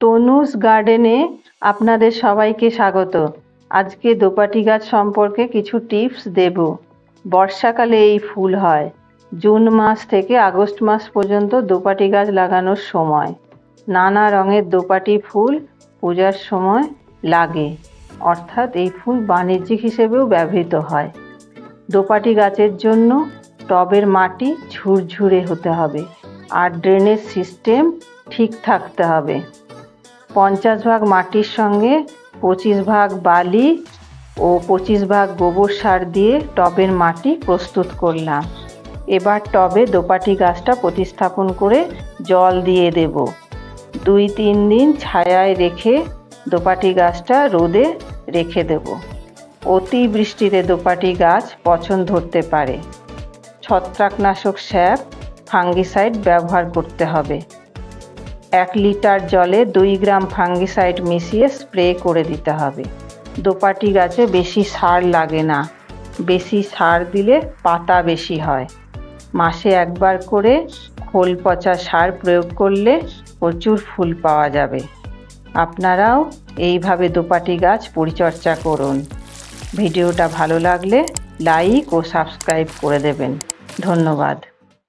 তনুজ গার্ডেনে আপনাদের সবাইকে স্বাগত। আজকে দোপাটি গাছ সম্পর্কে কিছু টিপস দেব। বর্ষাকালে এই ফুল হয়। জুন মাস থেকে আগস্ট মাস পর্যন্ত দোপাটি গাছ লাগানোর সময়। নানা রঙের দোপাটি ফুল পূজার সময় লাগে। অর্থাৎ এই ফুল বাণিজ্যিক হিসেবেও ব্যবহৃত হয়। দোপাটি গাছের জন্য টবের মাটি ঝুরঝুরে হতে হবে। আর ড্রেনের সিস্টেম ঠিক থাকতে হবে। পঞ্চাশ ভাগ মাটির সঙ্গে, পঁচিশ ভাগ বালি ও পঁচিশ ভাগ গোবর সার দিয়ে টবের মাটি প্রস্তুত করলাম। এবার টবে দোপাটি গাছটা প্রতিস্থাপন করে জল দিয়ে দেব। দুই তিন দিন ছায়ায় রেখে দোপাটি গাছটা রোদে রেখে দেব। অতি বৃষ্টিতে দোপাটি গাছ পচন ধরতে পারে। ছত্রাকনাশক স্যাপ, ফাঙ্গিসাইড ব্যবহার করতে হবে। এক লিটার জলে দুই গ্রাম ফাঙ্গিসাইড মিশিয়ে স্প্রে করে দিতে হবে। দোপাটি গাছে বেশি সার লাগে না। বেশি সার দিলে পাতা বেশি হয়। মাসে একবার করে খোল পচা সার প্রয়োগ করলে প্রচুর ফুল পাওয়া যাবে। আপনারাও এইভাবে দোপাটি গাছ পরিচর্যা করুন। ভিডিওটা ভালো লাগলে লাইক ও সাবস্ক্রাইব করে দেবেন। ধন্যবাদ।